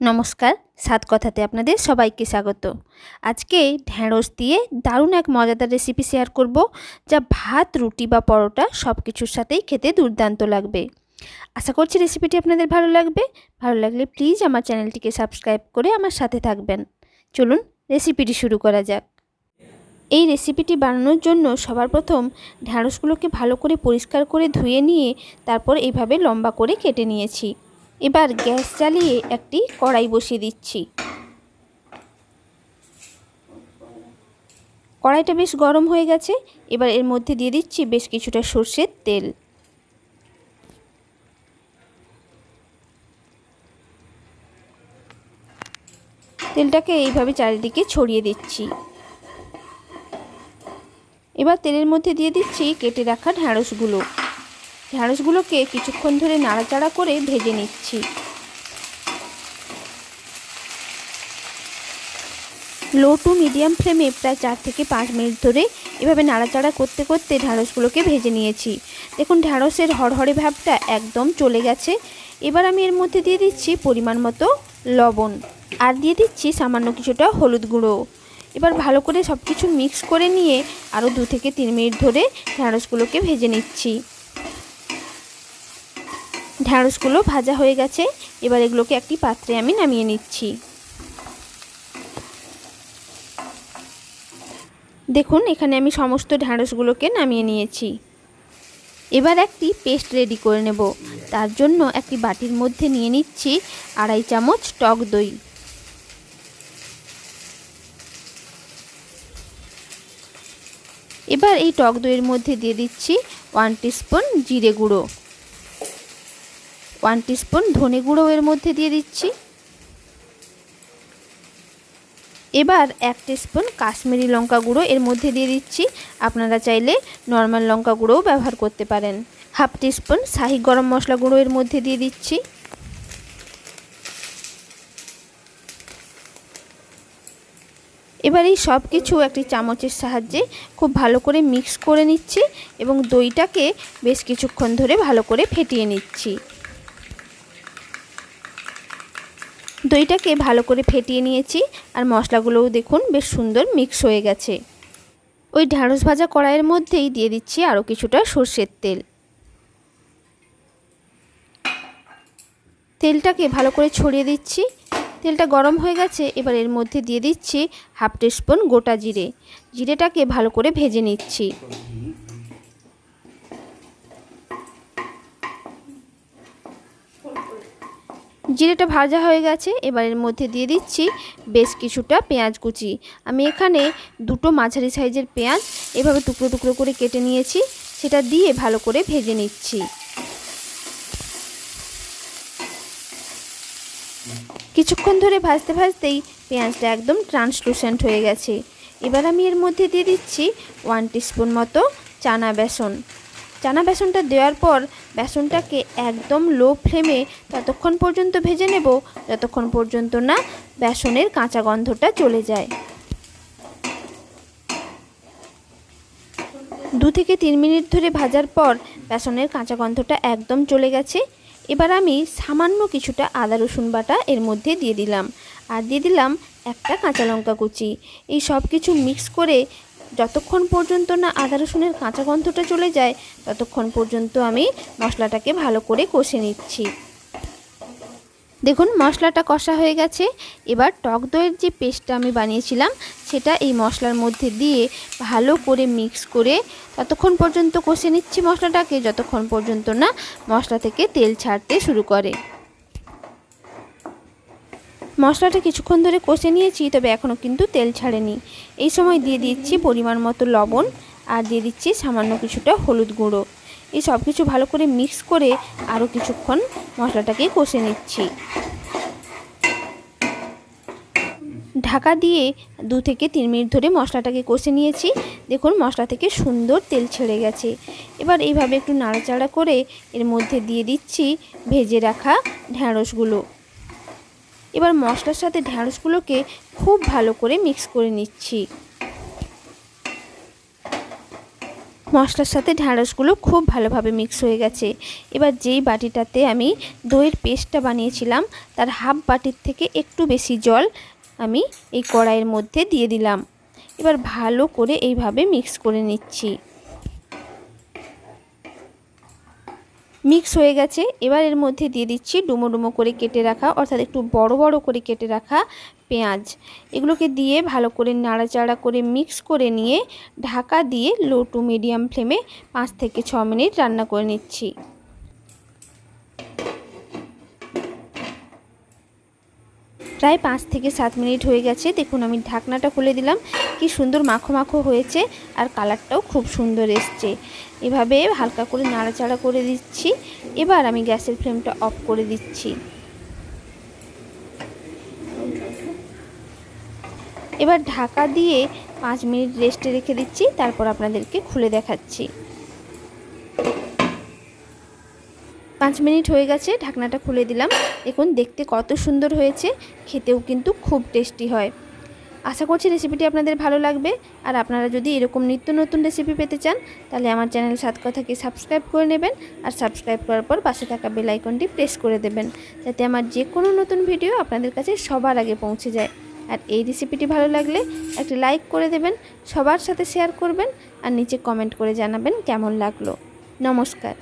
নমস্কার, সাত কথাতে আপনাদের সবাইকে স্বাগত। আজকে ঢ্যাঁড়স দিয়ে দারুণ এক মজাদার রেসিপি শেয়ার করব, যা ভাত, রুটি বা পরোটা সব কিছুর সাথেই খেতে দুর্দান্ত লাগবে। আশা করছি রেসিপিটি আপনাদের ভালো লাগবে। ভালো লাগলে প্লিজ আমার চ্যানেলটিকে সাবস্ক্রাইব করে আমার সাথে থাকবেন। চলুন রেসিপিটি শুরু করা যাক। এই রেসিপিটি বানানোর জন্য সবার প্রথম ঢ্যাঁড়সগুলোকে ভালো করে পরিষ্কার করে ধুয়ে নিয়ে তারপর এইভাবে লম্বা করে কেটে নিয়েছি। এবার গ্যাস চালিয়ে একটি কড়াই বসিয়ে দিচ্ছি। কড়াইটা বেশ গরম হয়ে গেছে, এবার এর মধ্যে দিয়ে দিচ্ছি বেশ কিছুটা সর্ষের তেল। তেলটাকে এইভাবে চারিদিকে ছড়িয়ে দিচ্ছি। এবার তেলের মধ্যে দিয়ে দিচ্ছি কেটে রাখা ঢ্যাঁড়সগুলো ঢ্যাঁড়সগুলোকে কিছুক্ষণ ধরে নাড়াচাড়া করে ভেজে নিচ্ছি। লো টু মিডিয়াম ফ্লেমে প্রায় চার থেকে পাঁচ মিনিট ধরে এভাবে নাড়াচাড়া করতে করতে ঢ্যাঁড়সগুলোকে ভেজে নিয়েছি। দেখুন ঢ্যাঁড়সের হরহরে ভাবটা একদম চলে গেছে। এবার আমি এর মধ্যে দিয়ে দিচ্ছি পরিমাণ মতো লবণ আর দিয়ে দিচ্ছি সামান্য কিছুটা হলুদ গুঁড়ো। এবার ভালো করে সব কিছু মিক্স করে নিয়ে আরও দু থেকে তিন মিনিট ধরে ঢ্যাঁড়সগুলোকে ভেজে নিচ্ছি। ঢ্যাঁড়সগুলো ভাজা হয়ে গেছে। এবার এগুলোকে একটি পাত্রে আমি নামিয়ে নিচ্ছি। দেখুন, এখানে আমি সমস্ত ঢ্যাঁড়সগুলোকে নামিয়ে নিয়েছি। এবার একটি পেস্ট রেডি করে নেব। তার জন্য একটি বাটির মধ্যে নিয়ে নিচ্ছি আড়াই চামচ টক দই। এবার এই টক দইয়ের মধ্যে দিয়ে দিচ্ছি ওয়ান টিস্পুন জিরে গুঁড়ো। ওয়ান টিস্পুন ধনে গুঁড়ো এর মধ্যে দিয়ে দিচ্ছি। এবার এক টিস্পুন কাশ্মীরি লঙ্কা গুঁড়ো এর মধ্যে দিয়ে দিচ্ছি। আপনারা চাইলে নর্মাল লঙ্কা গুঁড়োও ব্যবহার করতে পারেন। হাফ টিস্পুন শাহি গরম মশলা গুঁড়ো এর মধ্যে দিয়ে দিচ্ছি। এবার এই সব কিছু একটি চামচের সাহায্যে খুব ভালো করে মিক্স করে নিচ্ছি এবং দইটাকে বেশ কিছুক্ষণ ধরে ভালো করে ফেটিয়ে নিচ্ছি। দইটাকে ভালো করে ফেটিয়ে নিয়েছি আর মশলাগুলোও দেখুন বেশ সুন্দর মিক্স হয়ে গেছে। ওই ঢ্যাঁড়স ভাজা কড়াইয়ের মধ্যেই দিয়ে দিচ্ছি আরও কিছুটা সর্ষের তেল। তেলটাকে ভালো করে ছড়িয়ে দিচ্ছি। তেলটা গরম হয়ে গেছে, এবার এর মধ্যে দিয়ে দিচ্ছি হাফ টিস্পুন গোটা জিরে। জিরেটাকে ভালো করে ভেজে নিচ্ছি। জিরেটা ভাজা হয়ে গেছে, এবার এর মধ্যে দিয়ে দিচ্ছি বেশ কিছুটা পেঁয়াজ কুচি। আমি এখানে দুটো মাঝারি সাইজের পেঁয়াজ এভাবে টুকরো টুকরো করে কেটে নিয়েছি, সেটা দিয়ে ভালো করে ভেজে নিচ্ছি। কিছুক্ষণ ধরে ভাজতে ভাজতেই পেঁয়াজটা একদম ট্রান্সলুসেন্ট হয়ে গেছে। এবার আমি এর মধ্যে দিয়ে দিচ্ছি ওয়ান টিস্পুন মতো চানা বেসন। চানা বেসনটা দেওয়ার পর বেসনটাকে একদম লো ফ্লেমে ততক্ষণ পর্যন্ত ভেজে নেব, যতক্ষণ পর্যন্ত না বেসনের কাঁচা গন্ধটা চলে যায়। দু থেকে তিন মিনিট ধরে ভাজার পর বেসনের কাঁচা গন্ধটা একদম চলে গেছে। এবার আমি সামান্য কিছুটা আদা রসুন বাটা এর মধ্যে দিয়ে দিলাম। আর দিয়ে দিলাম একটা কাঁচা লঙ্কা কুচি। এই সব কিছু মিক্স করে যতক্ষণ পর্যন্ত না আদা রসুনের কাঁচা গন্ধটা চলে যায়, ততক্ষণ পর্যন্ত আমি মশলাটাকে ভালো করে কষে নিচ্ছি। দেখুন, মশলাটা কষা হয়ে গেছে। এবার টক দইয়ের যে পেস্টটা আমি বানিয়েছিলাম, সেটা এই মশলার মধ্যে দিয়ে ভালো করে মিক্স করে ততক্ষণ পর্যন্ত কষে নিচ্ছি মশলাটাকে, যতক্ষণ পর্যন্ত না মশলা থেকে তেল ছাড়তে শুরু করে। মশলাটা কিছুক্ষণ ধরে কষে নিয়েছি, তবে এখনও কিন্তু তেল ছাড়েনি। এই সময় দিয়ে দিচ্ছি পরিমাণ মতো লবণ আর দিয়ে দিচ্ছি সামান্য কিছুটা হলুদ গুঁড়ো। এই সব কিছু ভালো করে মিক্স করে আরও কিছুক্ষণ মশলাটাকে কষে নিচ্ছি। ঢাকা দিয়ে দু থেকে তিন মিনিট ধরে মশলাটাকে কষে নিয়েছি। দেখুন, মশলা থেকে সুন্দর তেল ছেড়ে গেছে। এবার এইভাবে একটু নাড়াচাড়া করে এর মধ্যে দিয়ে দিচ্ছি ভেজে রাখা ঢ্যাঁড়সগুলো এবার মশলার সাথে ঢ্যাঁড়সগুলোকে খুব ভালো করে মিক্স করে নিচ্ছি। মশলার সাথে ঢ্যাঁড়সগুলো খুব ভালোভাবে মিক্স হয়ে গেছে। এবার যেই বাটিটাতে আমি দইয়ের পেস্টটা বানিয়েছিলাম, তার হাফ বাটির থেকে একটু বেশি জল আমি এই কড়াইয়ের মধ্যে দিয়ে দিলাম। এবার ভালো করে এইভাবে মিক্স করে নিচ্ছি। মিক্স হয়ে গেছে। এবার এর মধ্যে দিয়ে দিচ্ছি ডুমো ডুমো করে কেটে রাখা, অর্থাৎ একটু বড় বড় করে কেটে রাখা পেঁয়াজ। এগুলোকে দিয়ে ভালো করে নাড়াচাড়া করে মিক্স করে নিয়ে ঢাকা দিয়ে লো টু মিডিয়াম ফ্লেমে পাঁচ থেকে ছ মিনিট রান্না করে নিচ্ছি। প্রায় পাঁচ থেকে সাত মিনিট হয়ে গেছে। দেখুন, আমি ঢাকনাটা খুলে দিলাম। কি সুন্দর মাখো মাখো হয়েছে আর কালারটাও খুব সুন্দর এসছে। এভাবে হালকা করে নাড়াচাড়া করে দিচ্ছি। এবার আমি গ্যাসের ফ্লেমটা অফ করে দিচ্ছি। এবার ঢাকা দিয়ে পাঁচ মিনিট রেস্টে রেখে দিচ্ছি। তারপর আপনাদেরকে খুলে দেখাচ্ছি। পাঁচ মিনিট হয়ে গেছে, ঢাকনাটা খুলে দিলাম। দেখুন, দেখতে কত সুন্দর হয়েছে, খেতেও কিন্তু খুব টেস্টি হয়। আশা করছি রেসিপিটি আপনাদের ভালো লাগবে। আর আপনারা যদি এরকম নিত্য নতুন রেসিপি পেতে চান, তাহলে আমার চ্যানেল সাত কথাকে সাবস্ক্রাইব করে নেবেন আর সাবস্ক্রাইব করার পর পাশে থাকা বেল আইকনটি প্রেস করে দেবেন, যাতে আমার যে কোনো নতুন ভিডিও আপনাদের কাছে সবার আগে পৌঁছে যায়। আর এই রেসিপিটি ভালো লাগলে একটি লাইক করে দেবেন, সবার সাথে শেয়ার করবেন আর নিচে কমেন্ট করে জানাবেন কেমন লাগল। নমস্কার।